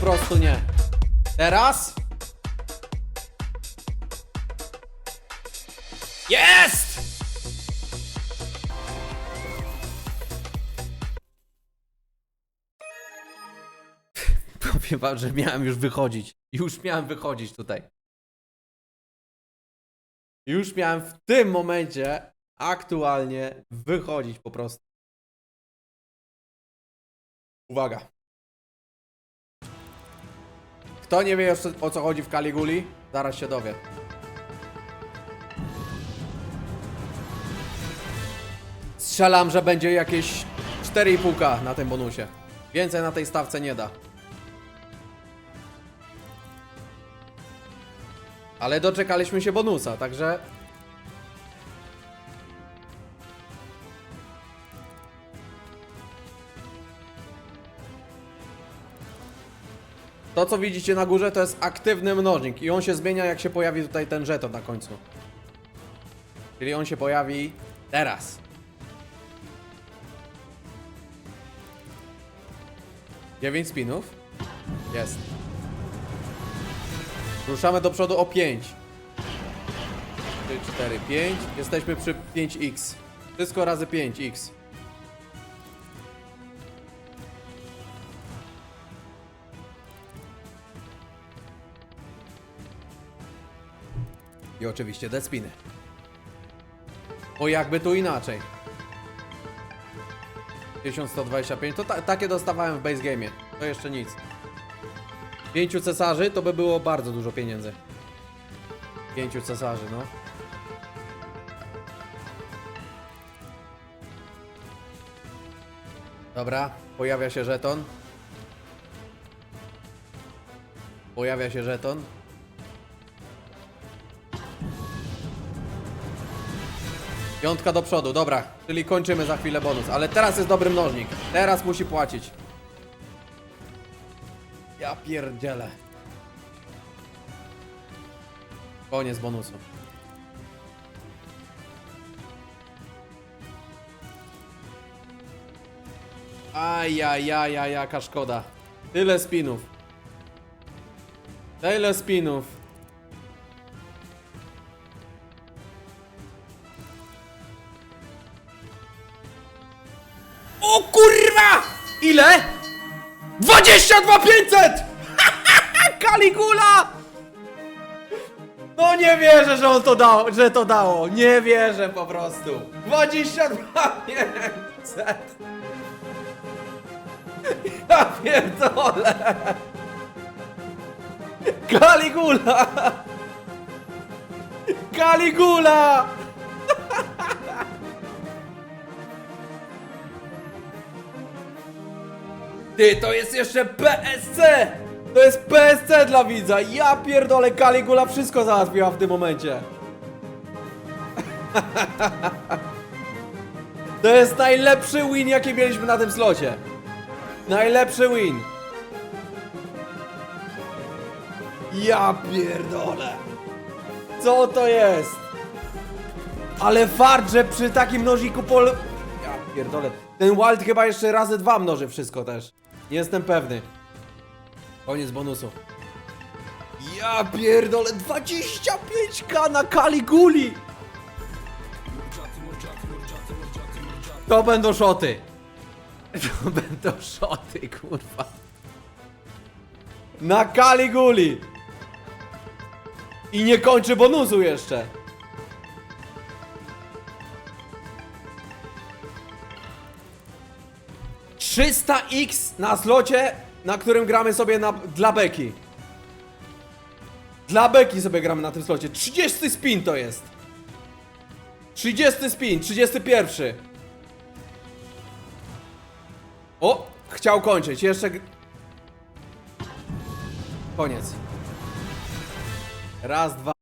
prostu nie. Teraz? Jest! Powiem wam, że miałem już wychodzić. Już miałem wychodzić tutaj. Już miałem w tym momencie aktualnie wychodzić po prostu. Uwaga. Kto nie wie jeszcze o co chodzi w Caliguli? Zaraz się dowie. Strzelam, że będzie jakieś 4,5k na tym bonusie. Więcej na tej stawce nie da. Ale doczekaliśmy się bonusa, także To co widzicie na górze to jest aktywny mnożnik i on się zmienia jak się pojawi tutaj ten żeton na końcu. Czyli on się pojawi teraz. Dziewięć spinów. Jest. Ruszamy do przodu o 5. 3, 4, 5. Jesteśmy przy 5x. Wszystko razy 5x. I oczywiście despiny. Bo jakby tu inaczej. 1125 to ta, takie dostawałem w base game'ie. To jeszcze nic. Pięciu cesarzy to by było bardzo dużo pieniędzy. Pięciu cesarzy, no. Dobra, pojawia się żeton. Pojawia się żeton. Piątka do przodu, dobra. Czyli kończymy za chwilę bonus. Ale teraz jest dobry mnożnik. Teraz musi płacić. Ja pierdzielę. Koniec bonusu. Ajajajaj, jaka szkoda. Tyle spinów. Tyle spinów. O kurwa! Ile? 22 500! Kaligula! No nie wierzę, że on to dał, że to dało. Nie wierzę po prostu. 22 500! Ja pierdolę! Kaligula! Kaligula! Ty, to jest jeszcze PSC! To jest PSC dla widza! Ja pierdolę, Caligula wszystko załatwiła w tym momencie. To jest najlepszy win, jaki mieliśmy na tym slocie. Najlepszy win. Ja pierdolę. Co to jest? Ale fart, że przy takim mnożniku pol... Ja pierdolę. Ten Wild chyba jeszcze razy dwa mnoży wszystko też. Jestem pewny. Koniec bonusu. Ja pierdolę, 25k na Kaliguli! To będą szoty. To będą szoty, kurwa. Na Kaliguli! I nie kończy bonusu jeszcze. Trzysta x na slocie, na którym gramy sobie na, dla beki. Dla beki sobie gramy na tym slocie. 30 spin to jest. 30 spin, 31. O, chciał kończyć. Jeszcze. Koniec. Raz, dwa.